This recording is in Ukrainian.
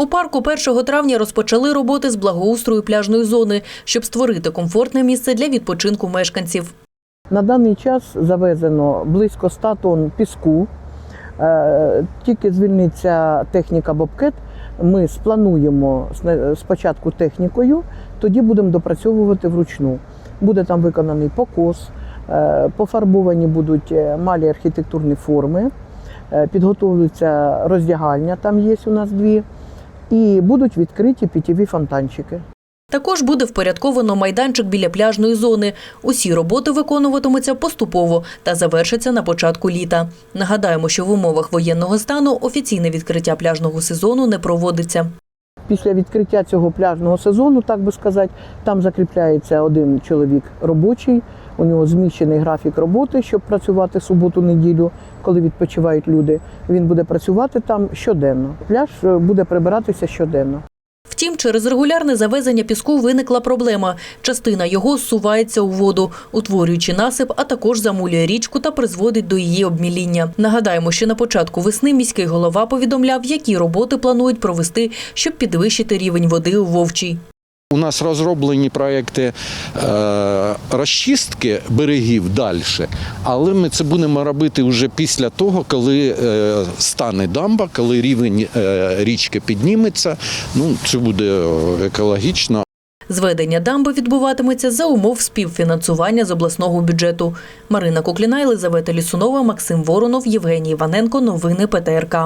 У парку 1 травня розпочали роботи з благоустрою пляжної зони, щоб створити комфортне місце для відпочинку мешканців. На даний час завезено близько 100 тонн піску. Е, Тільки звільниться техніка Бобкет. Ми сплануємо спочатку технікою, тоді будемо допрацьовувати вручну. Буде там виконаний покос, е, пофарбовані будуть е, малі архітектурні форми, підготовлюється роздягальня, там є у нас дві, і будуть відкриті пітєві фонтанчики. Також буде впорядковано майданчик біля пляжної зони. Усі роботи виконуватимуться поступово та завершаться на початку літа. Нагадаємо, що в умовах воєнного стану офіційне відкриття пляжного сезону не проводиться. Після відкриття цього пляжного сезону, так би сказати, там закріпляється один чоловік робочий. У нього зміщений графік роботи, щоб працювати суботу-неділю, коли відпочивають люди. Він буде працювати там щоденно. Пляж е, буде прибиратися щоденно. Втім, через регулярне завезення піску виникла проблема. Частина його зсувається у воду, утворюючи насип, а також замулює річку та призводить до її обміління. Нагадаємо, що на початку весни міський голова повідомляв, які роботи планують провести, щоб підвищити рівень води у Вовчій. У нас розроблені проекти е, розчистки берегів далі, але ми це будемо робити вже після того, коли е, стане дамба, коли рівень е, річки підніметься. Ну, це буде е, екологічно. Зведення дамби відбуватиметься за умов співфінансування з обласного бюджету. Марина Кукліна, Єлизавета Лісунова, Максим Воронов, Євгеній Іваненко. Новини ПТРК.